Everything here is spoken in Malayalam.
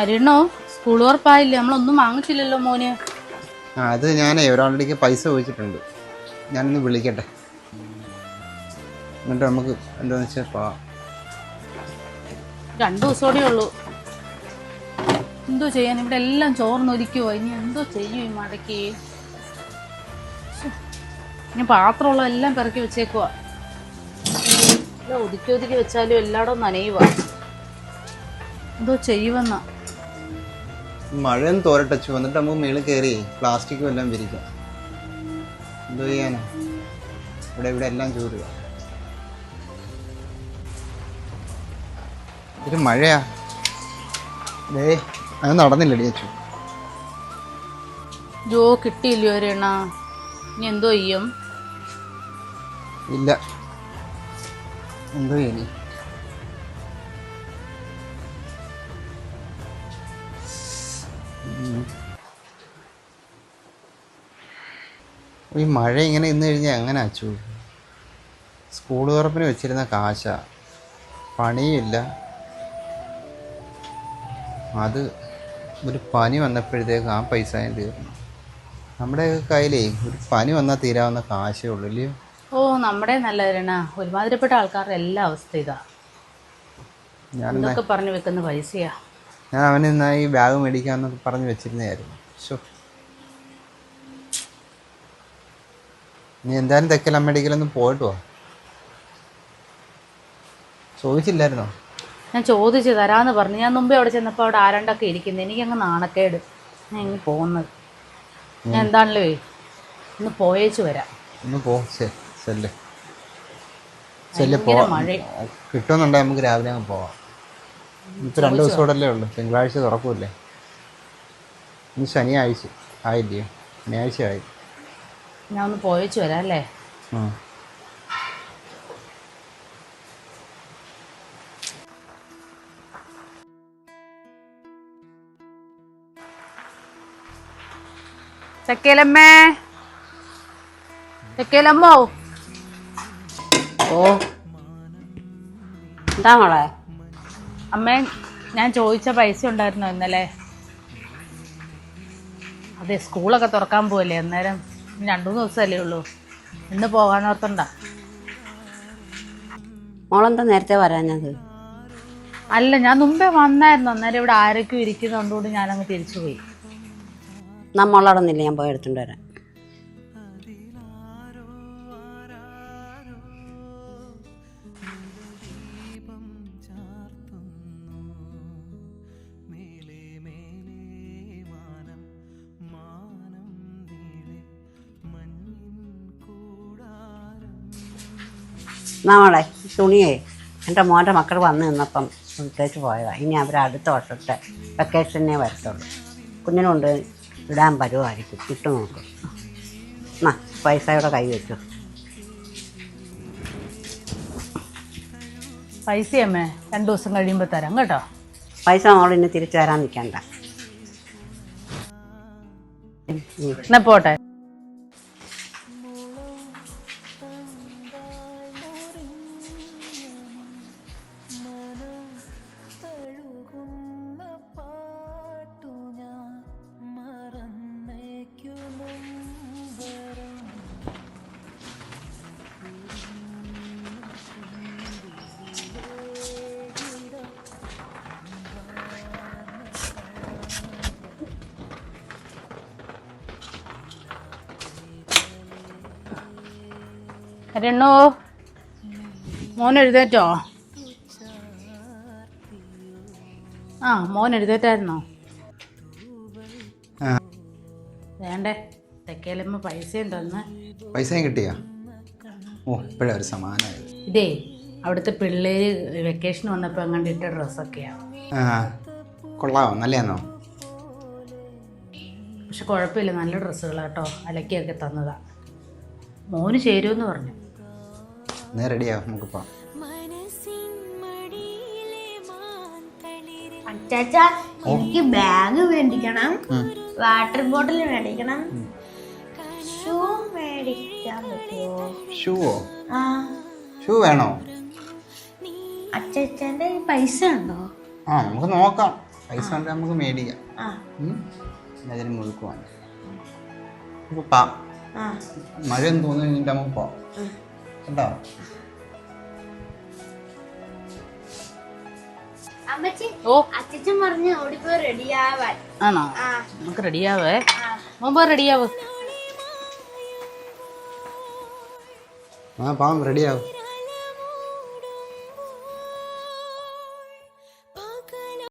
അരിയണ്ണോ സ്കൂൾ ഉറപ്പായില്ലേ? നമ്മളൊന്നും വാങ്ങിച്ചില്ലല്ലോ മോന്. ആ അത് ഞാനേ ഒരാളുടെ പൈസ ചോദിച്ചിട്ടുണ്ട്. ഞാനൊന്ന് വിളിക്കട്ടെ. എന്നിട്ട് നമുക്ക് എന്താന്ന് വെച്ചാൽ പോവാം. രണ്ടു ദിവസമോടെ ഉള്ളൂ. എന്തോ ചെയ്യാൻ? ഇവിടെ എല്ലാം ചോർന്നൊലിക്കുവോ. ഇനി എന്തോ ചെയ്യും ഈ മടക്ക്. ഇനി പാത്രമുള്ള എല്ലാം പെറുക്കി വെച്ചേക്കുവാ. ഒതുക്കി ഒതുക്കി വെച്ചാലും എല്ലായിടവും നനയുക എന്തോ ചെയ്യുമെന്നാ മഴയൊന്ന് തോരട്ടച്ചു. വന്നിട്ട് നമുക്ക് മേളിൽ കയറി പ്ലാസ്റ്റിക്കും എല്ലാം വിരിക്കാം. എന്തോ ചെയ്യാനാ? ഇവിടെ ഇവിടെ എല്ലാം ചോറുക ഇത് മഴയാ. ദേ അത് നടന്നില്ലടി അച്ചു. ജോ കിട്ടിയില്ലയോ ഒരെണ്ണ ഇനി എന്തോ ചെയ്യും? ഇല്ല. എന്തോ ചെയ്യണി ഈ മഴ ഇങ്ങനെ ഇന്ന് കഴിഞ്ഞാൽ എങ്ങനെ അച്ചു? സ്കൂൾ തുറപ്പിന് വെച്ചിരുന്ന കാശ. പണിയില്ല. അത് ഒരു പനി വന്നപ്പോഴത്തേക്ക് ആ പൈസ ഞാൻ തീർന്നു. നമ്മുടെ കയ്യിലേ ഒരു പനി വന്നാൽ തീരാവുന്ന കാശേ ഉള്ളൂ ഇല്ലയോ? ഓ നമ്മുടെ നല്ലവരണ ഒരുമാതിരിപ്പെട്ട ആൾക്കാരുടെ എല്ലാ അവസ്ഥ ഇതാ. ഞാൻ എന്തൊക്കെ പറഞ്ഞു വെക്കുന്ന പൈസയാ. ഞാൻ അവന് ഇന്നാ ഈ ബാഗ് മേടിക്കാമെന്നൊക്കെ പറഞ്ഞ് വെച്ചിരുന്നതായിരുന്നു. ഷോ നീ എന്തായാലും തെക്കല മെഡിക്കലൊന്നും പോയിട്ട് വാ. ചോദിച്ചില്ലായിരുന്നോ? ഞാൻ ചോദിച്ചു തരാന്ന് പറഞ്ഞു. ഞാൻ മുമ്പേ അവിടെ ചെന്നപ്പോൾ അവിടെ ആരണ്ടൊക്കെ ഇരിക്കുന്നു. എനിക്ക് എനിക്കങ്ങ് നാണക്കേട്. ഞാൻ പോകുന്നത് ഞാൻ എന്താണല്ലോ ഒന്ന് പോയേച്ചു വരാം. ഒന്ന് പോ. ചെല്ല് ചെല്ല് പോ. മഴ കിട്ടുമെന്നുണ്ടെങ്കിൽ നമുക്ക് രാവിലെ അങ്ങ് പോവാം. ഇപ്പം രണ്ട് ദിവസം കൂടെ അല്ലേ ഉള്ളൂ. തിങ്കളാഴ്ച തുറക്കൂല്ലേ? ഇന്ന് ശനിയാഴ്ച. ആയില്ലയോ ശനിയാഴ്ച ആയി. ഞാൻ ഒന്ന് പോയിച്ചു വരാം അല്ലേ. ചക്കേലമ്മേ. ചക്കേലമ്മോ? ഓ. എന്താ മോളെ? അമ്മേ ഞാൻ ചോദിച്ച പൈസ ഉണ്ടായിരുന്നു ഇന്നലെ? അതെ സ്കൂളൊക്കെ തുറക്കാൻ പോവല്ലേ അന്നേരം? രണ്ടു മൂന്ന് ദിവസമല്ലേ ഉള്ളൂ. ഇന്ന് പോകാനോർത്തണ്ട മോളെന്താ നേരത്തെ വരാഞ്ഞത്? അല്ല ഞാൻ മുമ്പേ വന്നായിരുന്നു. അന്നേരം ഇവിടെ ആരൊക്കെ ഇരിക്കുന്നുണ്ടോണ്ട് ഞാനങ്ങ് തിരിച്ചു പോയി. നമ്മളവിടെ നിന്നില്ല ഞാൻ പോയി എടുത്തുകൊണ്ട് വരാം. തുണിയെ തുണിയേ എന്റെ മോന്റെ മക്കൾ വന്ന് നിന്നപ്പം തേച്ച് പോയതാണ് ഇനി അവർ അടുത്ത വർഷത്തെ വെക്കേഷനെ വരത്തുള്ളൂ. കുഞ്ഞിനുണ്ട് ഇടാൻ പരുവായിരിക്കും ഇട്ട് നോക്കും. എന്നാ പൈസയുടെ കൈ വെച്ചു. പൈസ അമ്മേ രണ്ടു ദിവസം കഴിയുമ്പോൾ തരാം കേട്ടോ. പൈസ മോൾ ഇനി തിരിച്ചു തരാൻ നിൽക്കണ്ട എന്നാ പോട്ടെ. രണ്ണു? മോൻ എഴുതേറ്റോ? ആ മോൻ എഴുതേറ്റായിരുന്നോ? വേണ്ടേ തെക്കേലമ്മ പൈസയും തന്ന്. പൈസയും കിട്ടിയാ? ഓ ഇപ്പോഴാ ഒരു സമാനമായത് ഇതേ അവിടുത്തെ പിള്ളേര് വെക്കേഷൻ വന്നപ്പോൾ അങ്ങോട്ട് ഇട്ട ഡ്രസ്സൊക്കെയാ. കൊള്ളാവോ? നല്ലതാണോ പക്ഷെ കുഴപ്പമില്ല നല്ല ഡ്രസ്സുകളാട്ടോ അലക്കിയൊക്കെ തന്നതാ. മോന് ചേരുമെന്ന് പറഞ്ഞു. എന്നാ റെഡിയാവും നമുക്ക് പോവാം. അച്ചാച്ച എനിക്ക് ബാഗ് മേടിക്കണം വാട്ടർ ബോട്ടിൽ മേടിക്കണം ഷൂ മേടിക്കാൻ പറ്റുമോ ഷൂവോ ഷൂ വേണോ? അച്ചാച്ചന്റെ പൈസ ഉണ്ടോ? ആ നമുക്ക് നോക്കാം. പൈസ ഉണ്ടെങ്കിൽ നമുക്ക് മേടിക്കാം. അതിന് മുഴുക്കുവാണ് നമുക്ക് പാ കഴിഞ്ഞിട്ട് നമുക്ക് പോവാം. ഓ. അച്ഛൻ പറഞ്ഞ് ഓടിപ്പോ റെഡിയാവാൻ. ആണോ? നമുക്ക് റെഡിയാവേ മുമ്പ് റെഡിയാവ്? ആ പാവം റെഡിയാവും.